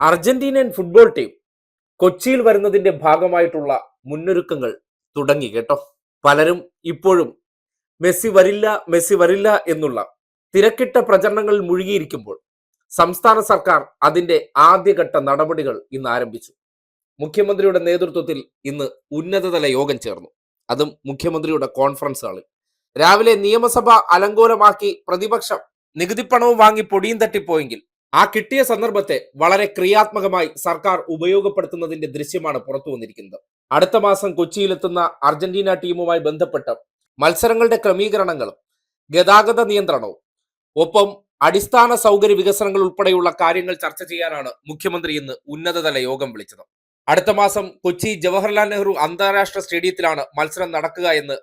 അർജന്റീനൻ football team കൊച്ചിയിൽ വരുന്നതിന്റെ ഭാഗമായിട്ടുള്ള മുന്നൊരുക്കങ്ങൾ തുടങ്ങി കേട്ടോ. പലരും ഇപ്പോഴും മെസ്സി വരില്ല മെസ്സി വരില്ല എന്നുള്ള തിരക്കിട്ട പ്രചരണങ്ങളിൽ മുഴുകിയിരിക്കുമ്പോൾ സംസ്ഥാന സർക്കാർ അതിന്റെ ആദ്യഘട്ട നടപടികൾ ഇന്ന് ആരംഭിച്ചു. മുഖ്യമന്ത്രിയുടെ നേതൃത്വത്തിൽ ഇന്ന് ഉന്നതതല യോഗം ചേർന്നു. അതും മുഖ്യമന്ത്രിയുടെ കോൺഫറൻസ് ഹാളിൽ. രാവിലെ നിയമസഭ അലങ്കോലമാക്കി പ്രതിപക്ഷം നികുതിപ്പണവും വാങ്ങി പൊടിയും തട്ടിപ്പോയെങ്കിൽ ആ കിട്ടിയ സന്ദർഭത്തെ വളരെ ക്രിയാത്മകമായി സർക്കാർ ഉപയോഗപ്പെടുത്തുന്നതിന്റെ ദൃശ്യമാണ് പുറത്തു വന്നിരിക്കുന്നത്. അടുത്ത മാസം കൊച്ചിയിലെത്തുന്ന അർജന്റീന ടീമുമായി ബന്ധപ്പെട്ട് മത്സരങ്ങളുടെ ക്രമീകരണങ്ങളും ഗതാഗത നിയന്ത്രണവും ഒപ്പം അടിസ്ഥാന സൗകര്യ വികസനങ്ങൾ ഉൾപ്പെടെയുള്ള കാര്യങ്ങൾ ചർച്ച ചെയ്യാനാണ് മുഖ്യമന്ത്രി ഇന്ന് ഉന്നതതല യോഗം വിളിച്ചത്. അടുത്ത മാസം കൊച്ചി ജവഹർലാൽ നെഹ്റു അന്താരാഷ്ട്ര സ്റ്റേഡിയത്തിലാണ് മത്സരം നടക്കുക എന്ന്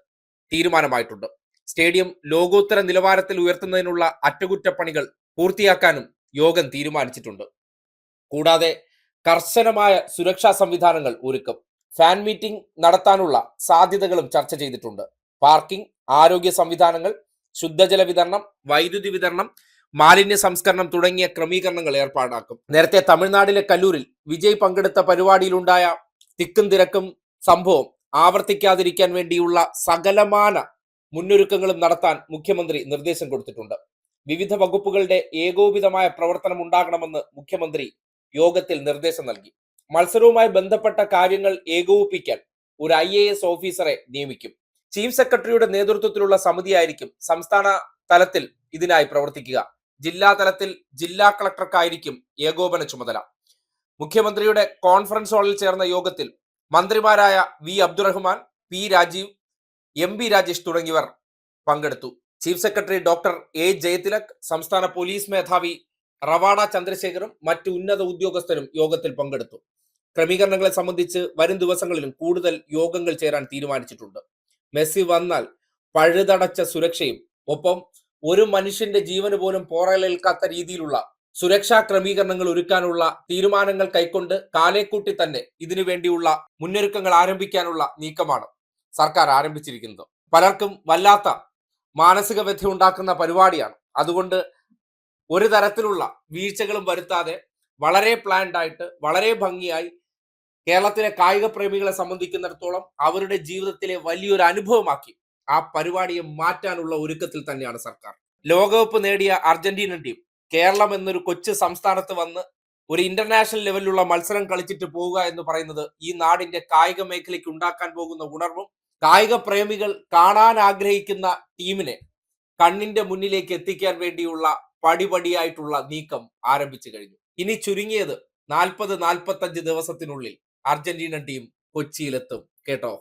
തീരുമാനമായിട്ടുണ്ട്. സ്റ്റേഡിയം ലോകോത്തര നിലവാരത്തിൽ ഉയർത്തുന്നതിനുള്ള അറ്റകുറ്റപ്പണികൾ പൂർത്തിയാക്കാനും യോഗം തീരുമാനിച്ചിട്ടുണ്ട്. കൂടാതെ കർശനമായ സുരക്ഷാ സംവിധാനങ്ങൾ ഒരുക്കും. ഫാൻ മീറ്റിംഗ് നടത്താനുള്ള സാധ്യതകളും ചർച്ച ചെയ്തിട്ടുണ്ട്. പാർക്കിംഗ് ആരോഗ്യ സംവിധാനങ്ങൾ ശുദ്ധജല വിതരണം വൈദ്യുതി വിതരണം മാലിന്യ സംസ്കരണം തുടങ്ങിയ ക്രമീകരണങ്ങൾ ഏർപ്പാടാക്കും. നേരത്തെ തമിഴ്നാടിലെ കല്ലൂരിൽ വിജയ് പങ്കെടുത്ത പരിപാടിയിലുണ്ടായ തിക്കും തിരക്കും സംഭവം ആവർത്തിക്കാതിരിക്കാൻ വേണ്ടിയുള്ള സകലമാന മുന്നൊരുക്കങ്ങളും നടത്താൻ മുഖ്യമന്ത്രി നിർദ്ദേശം കൊടുത്തിട്ടുണ്ട്. വിവിധ വകുപ്പുകളുടെ ഏകോപിതമായ പ്രവർത്തനം ഉണ്ടാകണമെന്ന് മുഖ്യമന്ത്രി യോഗത്തിൽ നിർദ്ദേശം നൽകി. മത്സരവുമായി ബന്ധപ്പെട്ട കാര്യങ്ങൾ ഏകോപിപ്പിക്കാൻ ഒരു ഐ എ എസ് ഓഫീസറെ നിയമിക്കും. ചീഫ് സെക്രട്ടറിയുടെ നേതൃത്വത്തിലുള്ള സമിതിയായിരിക്കും സംസ്ഥാന തലത്തിൽ ഇതിനായി പ്രവർത്തിക്കുക. ജില്ലാ തലത്തിൽ ജില്ലാ കളക്ടർക്കായിരിക്കും ഏകോപന ചുമതല. മുഖ്യമന്ത്രിയുടെ കോൺഫറൻസ് ഹാളിൽ ചേർന്ന യോഗത്തിൽ മന്ത്രിമാരായ V Abdurahman P Rajeev M B Rajesh തുടങ്ങിയവർ പങ്കെടുത്തു. Chief secretary doctor A Jayathilak സംസ്ഥാന പോലീസ് മേധാവി റവാഡ ചന്ദ്രശേഖറും മറ്റ് ഉന്നത ഉദ്യോഗസ്ഥരും യോഗത്തിൽ പങ്കെടുത്തു. ക്രമീകരണങ്ങളെ സംബന്ധിച്ച് വരും ദിവസങ്ങളിലും കൂടുതൽ യോഗങ്ങൾ ചേരാൻ തീരുമാനിച്ചിട്ടുണ്ട്. മെസ്സി വന്നാൽ പഴുതടച്ച സുരക്ഷയും ഒപ്പം ഒരു മനുഷ്യന്റെ ജീവന് പോലും പോറലേൽക്കാത്ത രീതിയിലുള്ള സുരക്ഷാ ക്രമീകരണങ്ങൾ ഒരുക്കാനുള്ള തീരുമാനങ്ങൾ കൈക്കൊണ്ട് കാലേക്കൂട്ടി തന്നെ ഇതിനു വേണ്ടിയുള്ള മുന്നൊരുക്കങ്ങൾ ആരംഭിക്കാനുള്ള നീക്കമാണ് സർക്കാർ ആരംഭിച്ചിരിക്കുന്നത്. പലർക്കും വല്ലാത്ത മാനസിക വ്യഥ ഉണ്ടാക്കുന്ന പരിപാടിയാണ്. അതുകൊണ്ട് ഒരു തരത്തിലുള്ള വീഴ്ചകളും വരുത്താതെ വളരെ പ്ലാൻഡ് ആയിട്ട് വളരെ ഭംഗിയായി കേരളത്തിലെ കായിക പ്രേമികളെ സംബന്ധിക്കുന്നിടത്തോളം അവരുടെ ജീവിതത്തിലെ വലിയൊരു അനുഭവമാക്കി ആ പരിപാടിയെ മാറ്റാനുള്ള ഒരുക്കത്തിൽ തന്നെയാണ് സർക്കാർ. ലോകകപ്പ് നേടിയ അർജന്റീനൻ ടീം കേരളം എന്നൊരു കൊച്ചു സംസ്ഥാനത്ത് വന്ന് ഒരു ഇന്റർനാഷണൽ ലെവലിലുള്ള മത്സരം കളിച്ചിട്ട് പോവുക എന്ന് പറയുന്നത് ഈ നാടിന്റെ കായിക മേഖലയ്ക്ക് ഉണ്ടാക്കാൻ പോകുന്ന ഉണർവും കായിക പ്രേമികൾ കാണാൻ ആഗ്രഹിക്കുന്ന ടീമിനെ കണ്ണിന്റെ മുന്നിലേക്ക് എത്തിക്കാൻ വേണ്ടിയുള്ള പടിപടിയായിട്ടുള്ള നീക്കം ആരംഭിച്ചു കഴിഞ്ഞു. ഇനി ചുരുങ്ങിയത് നാൽപ്പത് നാൽപ്പത്തഞ്ച് ദിവസത്തിനുള്ളിൽ അർജന്റീന ടീം കൊച്ചിയിലെത്തും. കേട്ടോ?